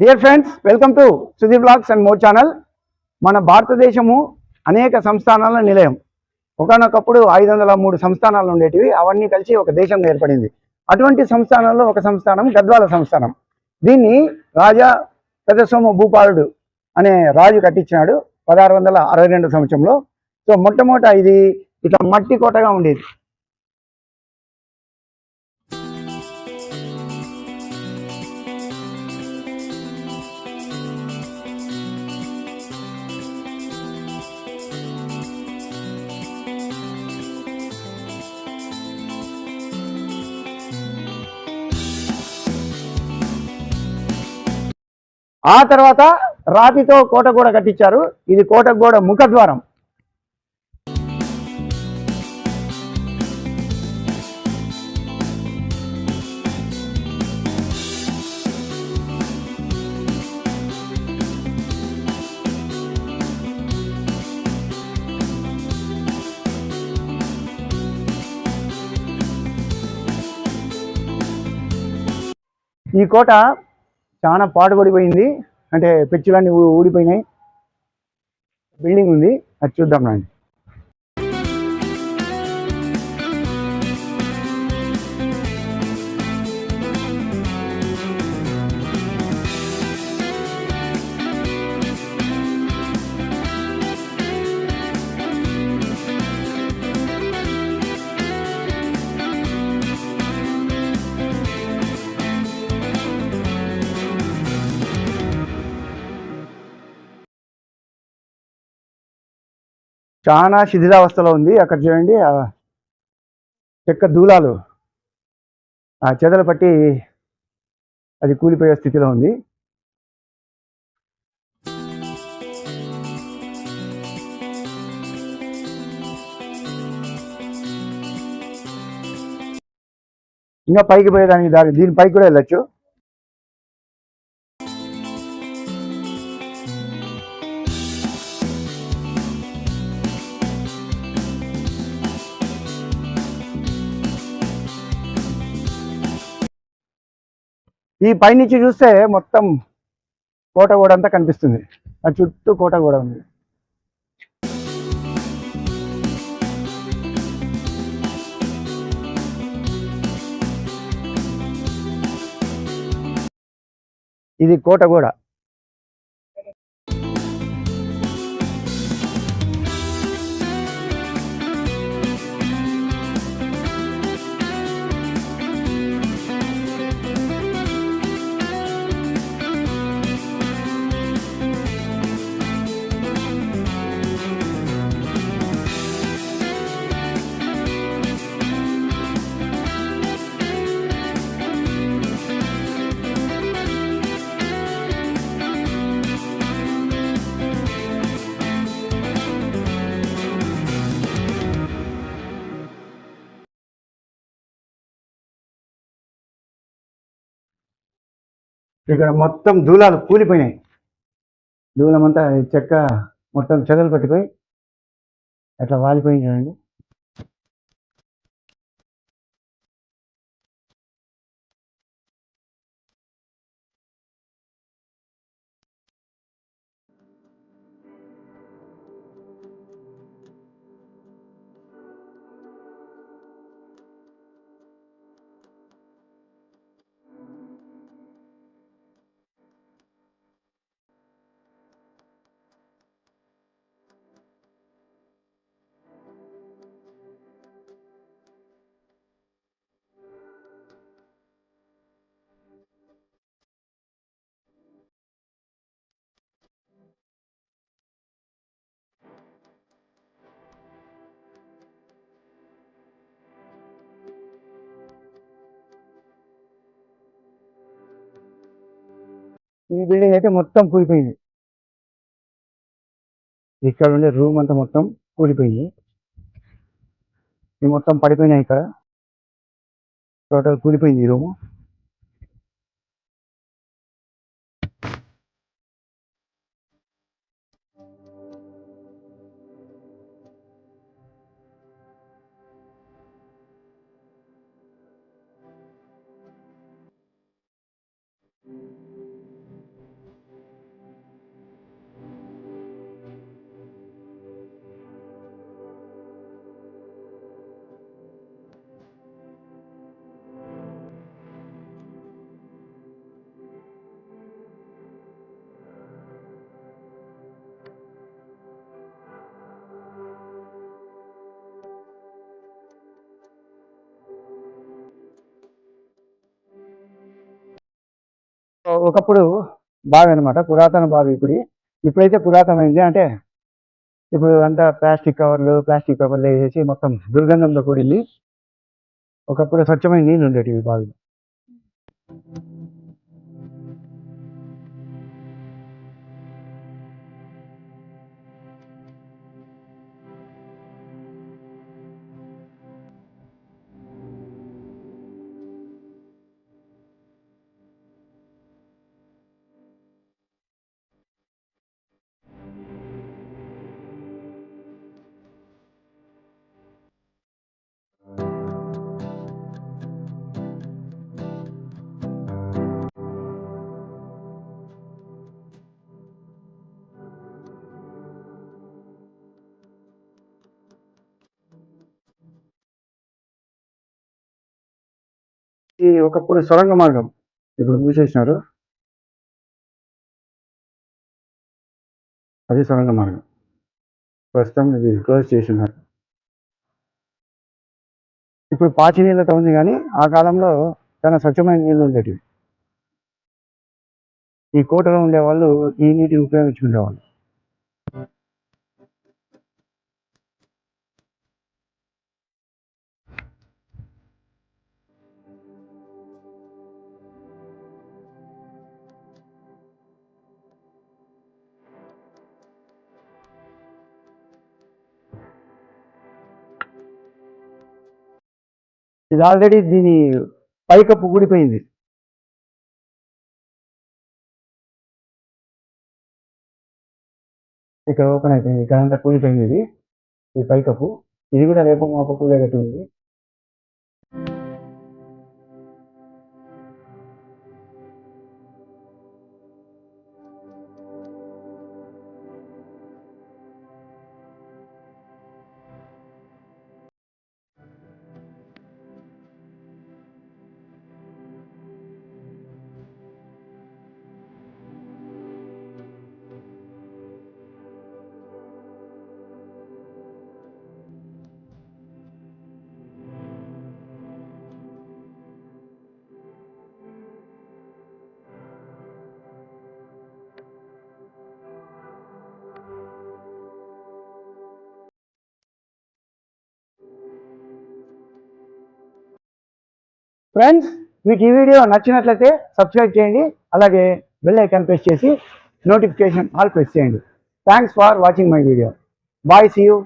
Dear friends welcome to Sudheer vlogs and more channel మన భారతదేశము అనేక సంస్థానాల నిలయం. ఒకనొకప్పుడు ఐదు వందల మూడు సంస్థానాలు ఉండేటివి. అవన్నీ కలిసి ఒక దేశం ఏర్పడింది. అటువంటి సంస్థానాల్లో ఒక సంస్థానం గద్వాల సంస్థానం. దీన్ని రాజా పెదసోమ భూపాలుడు అనే రాజు కట్టించినాడు పదహారు వందల అరవై రెండు సంవత్సరంలో. సో మొట్టమొదట ఇది ఇట్లా మట్టి కోటగా ఉండేది. ఆ తర్వాత రాతితో కోట కూడా కట్టించారు. ఇది కోట గోడ ముఖద్వారం. ఈ కోట చాలా పాడుపడిపోయింది అంటే పెచ్చులన్నీ ఊడిపోయినాయి బిల్డింగ్ ఉంది. అది చూద్దాం రండి. చాలా శిథిలావస్థలో ఉంది. అక్కడ చూడండి చెక్క దూలాలు ఆ చెదలు పట్టి అది కూలిపోయే స్థితిలో ఉంది. ఇంకా పైకి పోయేదానికి దారి దీని పైకి కూడా వెళ్ళచ్చు. ఈ పైనుంచి చూస్తే మొత్తం కోట కూడా అంతా కనిపిస్తుంది. ఆ చుట్టూ కోట కూడా ఉంది. ఇది కోట ఇక్కడ మొత్తం దూలాలు కూలిపోయినాయి. దూలం అంతా చెక్క మొత్తం చెదలు పట్టిపోయి అట్లా వాలిపోయింది చూడండి. ఈ బిల్డింగ్ అయితే మొత్తం కూలిపోయింది. ఇక్కడ ఉండే రూమ్ అంతా మొత్తం కూలిపోయింది. ఇవి మొత్తం పడిపోయినాయి ఇక్కడ. టోటల్ కూలిపోయింది ఈ రూము. ఒకప్పుడు బావి అనమాట పురాతన బావి ఇప్పుడు. ఇప్పుడైతే పురాతనమైంది అంటే ఇప్పుడు అంతా ప్లాస్టిక్ కవర్లు ప్లాస్టిక్ కవర్లు వేసేసి మొత్తం దుర్గంధంతో కూడింది. ఒకప్పుడు స్వచ్ఛమైన నీళ్ళు ఉండేటివి బావి ఈ ఒకప్పుడు సొరంగ మార్గం ఇప్పుడు మూసేసినారు. అది సొరంగ మార్గం. ప్రస్తుతం ఇది క్లోజ్ చేసినారు ఇప్పుడు పాచి నీళ్ళతో ఉంది కానీ ఆ కాలంలో చాలా స్వచ్ఛమైన నీళ్ళు ఉండేటివి. ఈ కోటలో ఉండేవాళ్ళు ఈ నీటిని ఉపయోగించుకునేవాళ్ళు. ఇది ఆల్రెడీ దీని పైకప్పు ఊడిపోయింది ఇక్కడ ఓపెన్ అయిపోయింది. ఇక్కడ అంతా కూలిపోయింది ఇది. ఈ పైకప్పు. ఇది కూడా రేపు మాపకు కూలేటట్టు ఉంది ఫ్రెండ్స్ మీకు ఈ వీడియో నచ్చినట్లయితే సబ్స్క్రైబ్ చేయండి. అలాగే బెల్ ఐకాన్ ప్రెస్ చేసి నోటిఫికేషన్ ఆల్ ప్రెస్ చేయండి. Thanks for watching my video bye see you